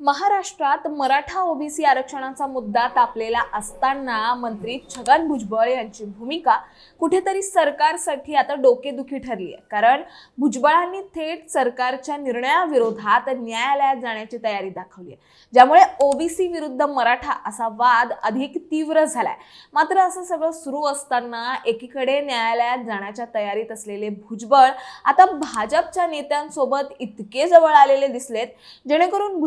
महाराष्ट्रात मराठा ओबीसी आरक्षणाचा मुद्दा तापलेला असताना मंत्री छगन भुजबळ यांची भूमिका कुठेतरी सरकारसाठी आता डोकेदुखी ठरली आहे. कारण भुजबळांनी थेट सरकारच्या निर्णयाविरोधात न्यायालयात जाण्याची तयारी दाखवली आहे. ज्यामुळे ओबीसी विरुद्ध मराठा असा वाद अधिक तीव्र झालाय. मात्र असं सगळं सुरू असताना एकीकडे न्यायालयात जाण्याच्या तयारीत असलेले भुजबळ आता भाजपच्या नेत्यांसोबत इतके जवळ आलेले दिसलेत जेणेकरून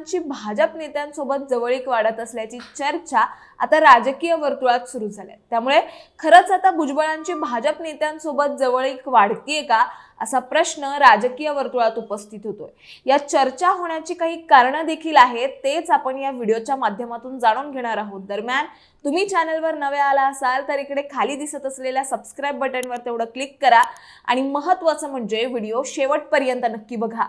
भुजबळांची भाजप नेत्यांसोबत जवळीक वाढत असल्याची चर्चा आता राजकीय वर्तुळात सुरू झाल्या त्यामुळे खरंच आता भुजबळांची भाजप नेत्यांसोबत जवळीक वाढतीये का असा प्रश्न राजकीय वर्तुळात उपस्थित होतोय. या चर्चा होण्याची काही कारणं देखील आहेत तेच आपण या व्हिडिओच्या माध्यमातून जाणून घेणार आहोत. दरम्यान तुम्ही चॅनलवर नवे आला असाल तर इकडे खाली दिसत असलेल्या सबस्क्राईब बटनवर तेवढं क्लिक करा आणि महत्त्वाचं म्हणजे व्हिडिओ शेवटपर्यंत नक्की बघा.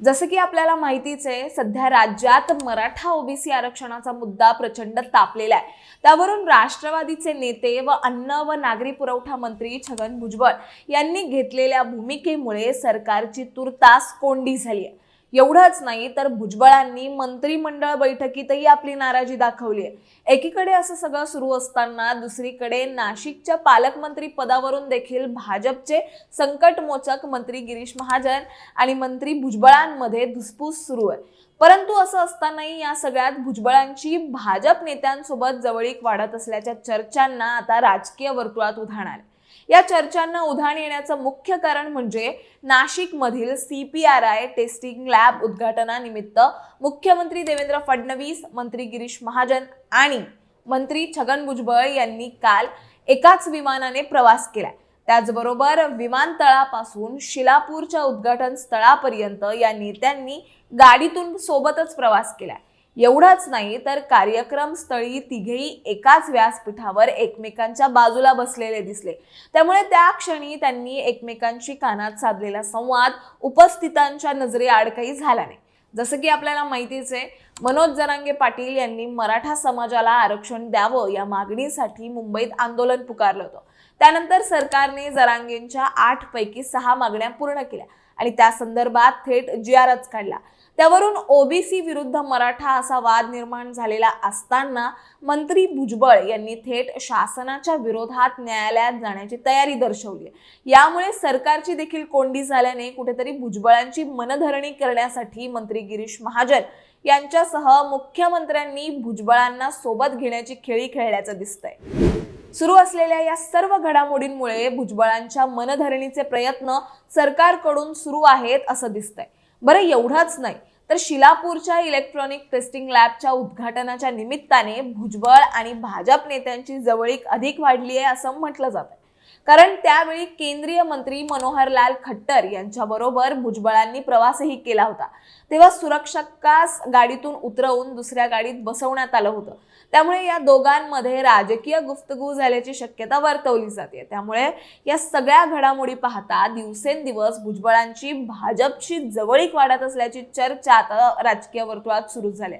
जसं की आपल्याला माहितीच आहे सध्या राज्यात मराठा ओबीसी आरक्षणाचा मुद्दा प्रचंड तापलेला आहे. त्यावरून राष्ट्रवादीचे नेते व अन्न व नागरी पुरवठा मंत्री छगन भुजबळ यांनी घेतलेल्या भूमिकेमुळे सरकारची तुर्तास कोंडी झाली आहे. एवढंच नाही तर भुजबळांनी मंत्रिमंडळ बैठकीतही आपली नाराजी दाखवली आहे. एकीकडे असं सगळं सुरू असताना दुसरीकडे नाशिकच्या पालकमंत्री पदावरून देखील भाजपचे संकटमोचक मंत्री गिरीश महाजन आणि मंत्री भुजबळांमध्ये धुसफूस सुरू आहे. परंतु असं असतानाही या सगळ्यात भुजबळांची भाजप नेत्यांसोबत जवळीक वाढत असल्याच्या चर्चांना आता राजकीय वर्तुळात उधाण आले या चर्चांना उधाण येण्याचं मुख्य कारण म्हणजे नाशिकमधील C P R I testing lab उद्घाटनानिमित्त मुख्यमंत्री देवेंद्र फडणवीस मंत्री गिरीश महाजन आणि मंत्री छगन भुजबळ यांनी काल एकाच विमानाने प्रवास केलाय. त्याचबरोबर विमानतळापासून शिलापूरच्या उद्घाटन स्थळापर्यंत या नेत्यांनी गाडीतून सोबतच प्रवास केलाय. एवढंच नाही तर कार्यक्रम स्थळी तिघेही एकाच व्यासपीठावर एकमेकांच्या बाजूला बसलेले दिसले. त्यामुळे त्या क्षणी त्यांनी एकमेकांशी कानात साधलेला संवाद उपस्थितांच्या नजरेआड काही झाला नाही. जसं की आपल्याला माहितीच आहे मनोज जरांगे पाटील यांनी मराठा समाजाला आरक्षण द्यावं या मागणीसाठी मुंबईत आंदोलन पुकारलं होतं. त्यानंतर सरकारने जरांगेंच्या आठ पैकी सहा मागण्या पूर्ण केल्या. आणि त्या संदर्भात थेट जी आरच काढला त्यावरून ओबीसी विरुद्ध मराठा असा वाद निर्माण झालेला असताना मंत्री भुजबळ यांनी थेट शासनाच्या विरोधात न्यायालयात जाण्याची तयारी दर्शवली आहे. यामुळे सरकारची देखील कोंडी झाल्याने कुठेतरी भुजबळांची मनधरणी करण्यासाठी मंत्री गिरीश महाजन यांच्यासह मुख्यमंत्र्यांनी भुजबळांना सोबत घेण्याची खेळी खेळल्याचं दिसतंय सुरू असलेल्या या सर्व घडामोडींमुळे भुजबळांच्या मनधरणीचे प्रयत्न सरकारकडून सुरू आहेत असं दिसतंय. बरं एवढाच नाही तर शिलापूरच्या इलेक्ट्रॉनिक टेस्टिंग लॅबच्या उद्घाटनाच्या निमित्ताने भुजबळ आणि भाजप नेत्यांची जवळीक अधिक वाढली आहे असं म्हटलं जात आहे कारण त्यावेळी केंद्रीय मंत्री मनोहरलाल खट्टर यांच्याबरोबर भुजबळांनी प्रवासही केला होता. तेव्हा सुरक्षकास गाडीतून उतरवून दुसऱ्या गाडीत बसवण्यात आलं होतं. त्यामुळे या दोघांमध्ये राजकीय गुफ्तगू झाल्याची शक्यता वर्तवली जाते. त्यामुळे या सगळ्या घडामोडी पाहता दिवसेंदिवस भुजबळांची भाजपची जवळीक वाढत असल्याची चर्चा आता राजकीय वर्तुळात सुरू झाली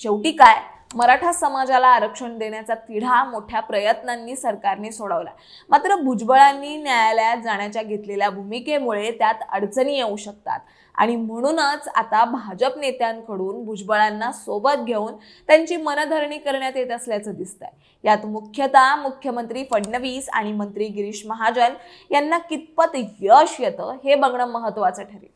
शेवटी काय? मराठा समाजाला आरक्षण देण्याचा तिढा मोठ्या प्रयत्नांनी सरकारने सोडवला. मात्र भुजबळांनी न्यायालयात जाण्याच्या घेतलेल्या भूमिकेमुळे त्यात अडचणी येऊ शकतात. आणि म्हणूनच आता भाजप नेत्यांकडून भुजबळांना सोबत घेऊन त्यांची मनधरणी करण्यात येत असल्याचं दिसतंय. यात मुख्यतः मुख्यमंत्री फडणवीस आणि मंत्री गिरीश महाजन यांना कितपत यश येतं हे बघणं महत्त्वाचं ठरेल.